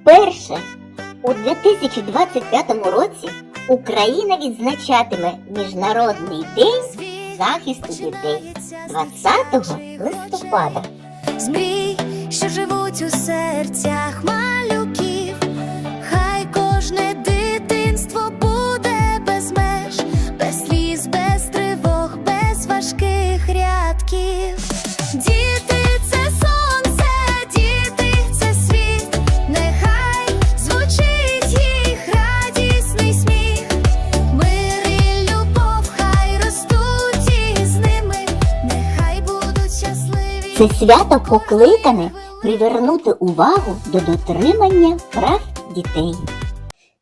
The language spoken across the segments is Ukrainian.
Вперше у 2025 році Україна відзначатиме Міжнародний день захисту дітей 20 листопада. Це свято покликане привернути увагу до дотримання прав дітей.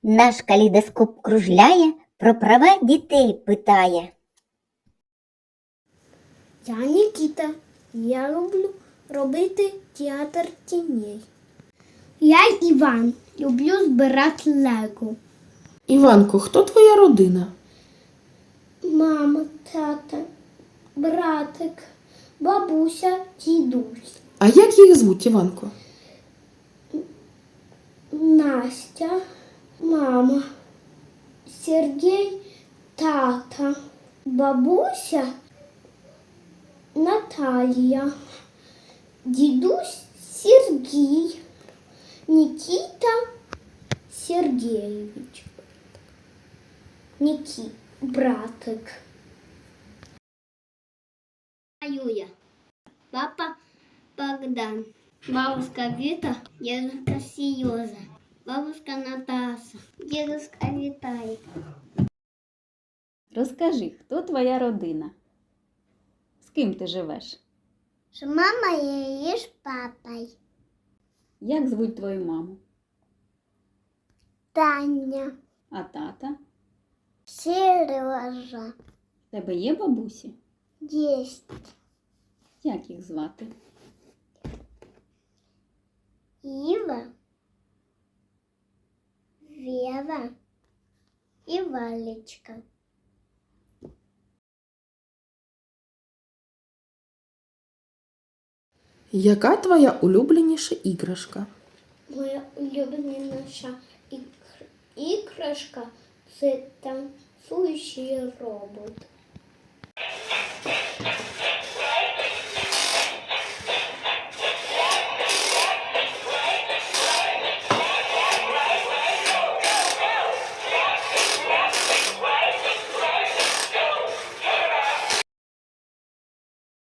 Наш калейдоскоп кружляє, про права дітей питає. Я Нікіта. Я люблю робити театр тіней. Я Іван. Люблю збирати лего. Іванко, хто твоя родина? Мама, тата, братик, бабуся, дідусь, А як їх звуть, Іванко? Настя, мама, Сергій, тата, бабуся, Наталія, дідусь Сергій, Нікіта Сергійович. Нікі, братик. Юля. Папа Богдан. Бабушка Вита, дедушка Сережа, бабушка Наташа, дедушка Виталий. Розкажи, хто твоя родина? З ким ти живеш? Мама и с папой. Як звуть твою маму? Таня, А тата? Сережа, тебе є бабусі? есть Як їх звати? Ива, Вера и Валечка. Яка твоя улюбленіша іграшка? Моя улюбленіша іграшка це танцюючий робот.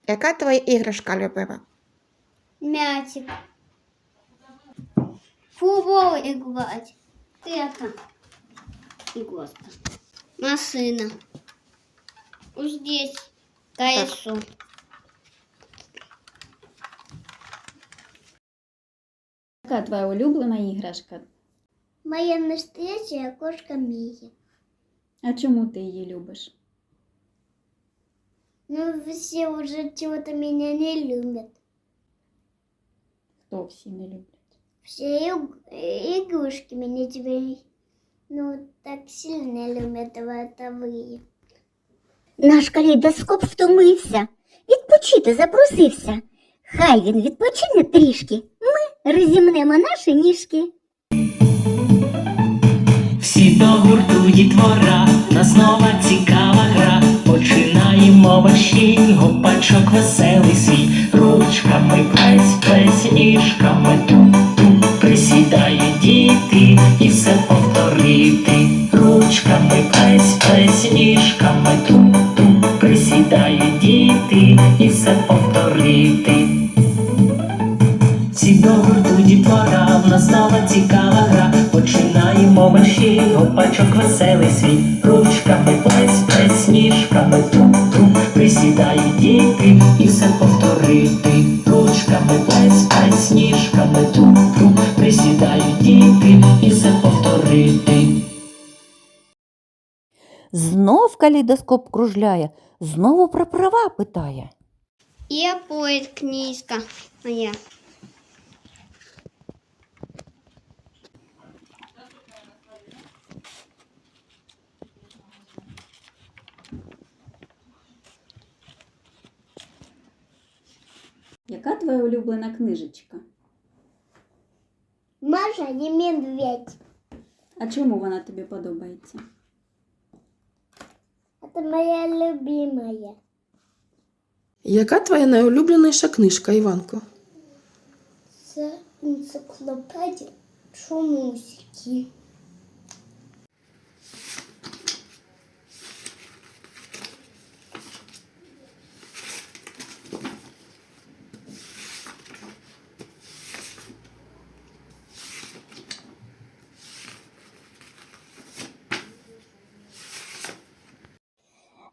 Яка твоя іграшка любима? Мячик. Футбол играть. Это. Игрушка. Машина. Вот здесь колесо. Яка твоя улюблена іграшка? Моя настоящая кошка Мия. А чому ти її любиш? Ну, все уже чего-то меня не любят. Хто всі не люблять? Все иг- игрушки меня теперь, ну, так сильно любят бытовые. Наш калейдоскоп втомився, відпочити запросився. Хай він відпочине трішки. Ми розімнемо наші ніжки. Всі до гурту дітвора, нас нова цікава Мерщій, гопачок веселий свій. Ручками плесь, плесь, ніжками ту-ту. Присідає діти і все повторити. Ручками плесь, плесь, ніжками ту-ту. Присідає діти і все повторити. Всі до гурту дітвора, в нас нова цікава гра. Починаємо мерщій, гопачок веселий свій. Ручками плесь, плесь, ніжками ту-ту. Присідають діти і все повторити. Ручками плесь, сніжками ніжками ту-ту. Присідають діти і все повторити. Знов калейдоскоп кружляє, знову про права питає. Я поет книжка моя. Яка твоя улюблена книжечка? Маша не медведь. А чому вона тобі подобається? Это моя любимая. Яка твоя найулюбленіша книжка, Іванко? Це енциклопедія чомусики.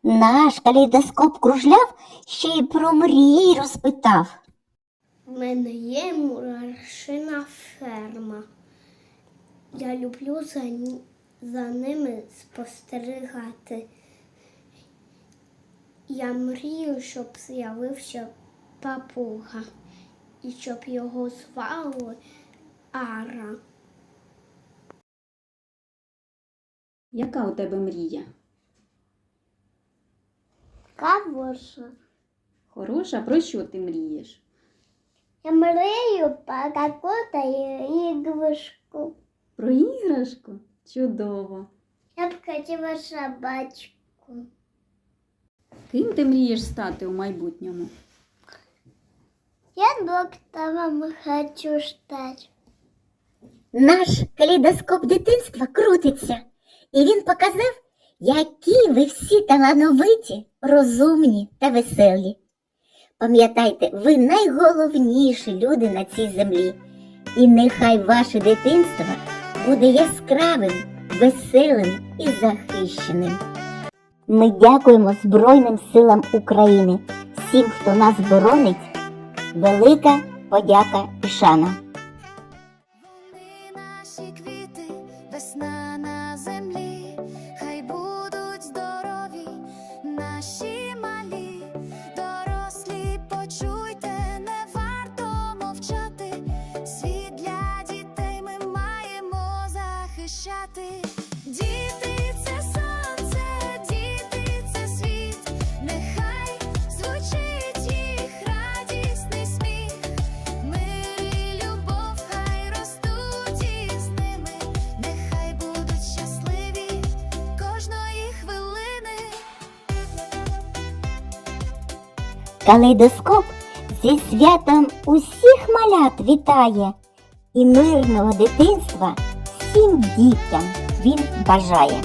Наш калейдоскоп кружляв, ще й про мрії розпитав. У мене є мурашина ферма. Я люблю за, ні- за ними спостерігати. Я мрію, щоб з'явився папуга і щоб його звали Ара. Яка у тебе мрія? Кавоша. Хороша? Про що ти мрієш? Я мрію про какую-то іграшку. Про іграшку? Чудово. Я б хотіла собачку. Ким ти мрієш стати у майбутньому? Я доктором хочу стати. Наш калейдоскоп дитинства крутиться, і він показав, які ви всі талановиті, розумні та веселі. Пам'ятайте, ви найголовніші люди на цій землі, і нехай ваше дитинство буде яскравим, веселим і захищеним. Ми дякуємо Збройним силам України, всім, хто нас боронить. Велика подяка і шана. Калейдоскоп зі святом усіх малят вітає і мирного дитинства всім дітям він бажає.